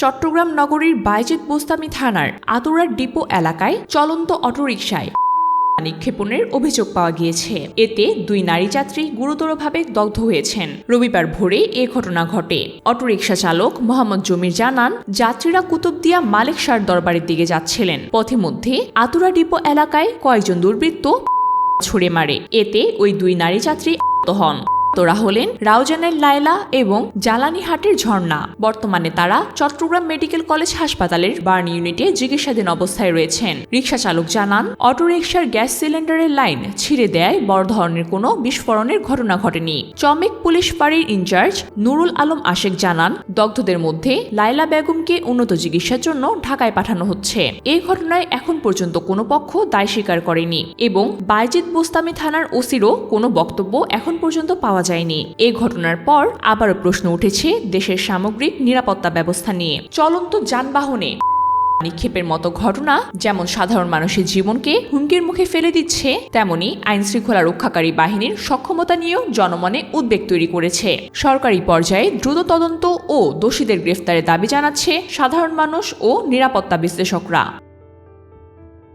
চট্টগ্রাম নগরীর বাইজিদ বোস্তামি থানার আতুরার ডিপো এলাকায় চলন্ত অটোরিকশায় নিক্ষেপণের অভিযোগ পাওয়া গিয়েছে। এতে দুই নারী যাত্রী গুরুতরভাবে দগ্ধ হয়েছেন। রবিবার ভোরে এ ঘটনা ঘটে। অটোরিকশা চালক মোহাম্মদ জমির জানান, যাত্রীরা কুতুবদিয়া মালিক দরবারের দিকে যাচ্ছিলেন। পথে মধ্যে আতুরা ডিপো এলাকায় কয়েকজন দুর্বৃত্ত ছুড়ে মারে। এতে ওই দুই নারী যাত্রী আহত হন। তোরা হলেন রাউজানের লায়লা এবং জ্বালানিহাটের ঝর্ণা। বর্তমানে তারা চট্টগ্রাম মেডিকেল কলেজ হাসপাতালের বার্ন ইউনিটে চিকিৎসাধীন অবস্থায় রয়েছেন। রিকশা চালক জানান, অটোরিকশার গ্যাস সিলিন্ডারের লাইন ছিঁড়ে দেয় বড় ধরনের কোনো বিস্ফোরণের ঘটনা ঘটেনি। চমেক পুলিশ ফাঁড়ির ইনচার্জ নুরুল আলম আশেক জানান, দগ্ধদের মধ্যে লায়লা বেগমকে উন্নত চিকিৎসার জন্য ঢাকায় পাঠানো হচ্ছে। এই ঘটনায় এখন পর্যন্ত কোনো পক্ষ দায় স্বীকার করেনি এবং বাইজিদ বোস্তামি থানার ওসিরও কোনো বক্তব্য এখন পর্যন্ত পাওয়া যায়নি। এই ঘটনার পর আবারও প্রশ্ন উঠেছে দেশের সামগ্রিক নিরাপত্তা ব্যবস্থা নিয়ে। চলন্ত যানবাহনে নিক্ষেপের মতো ঘটনা যেমন সাধারণ মানুষের জীবনকে হুমকির মুখে ফেলে দিচ্ছে, তেমনি আইন শৃঙ্খলা রক্ষাকারী বাহিনীর সক্ষমতা নিয়েও জনমনে উদ্বেগ তৈরি করেছে। সরকারি পর্যায়ে দ্রুত তদন্ত ও দোষীদের গ্রেফতারের দাবি জানাচ্ছে সাধারণ মানুষ ও নিরাপত্তা বিশ্লেষকরা।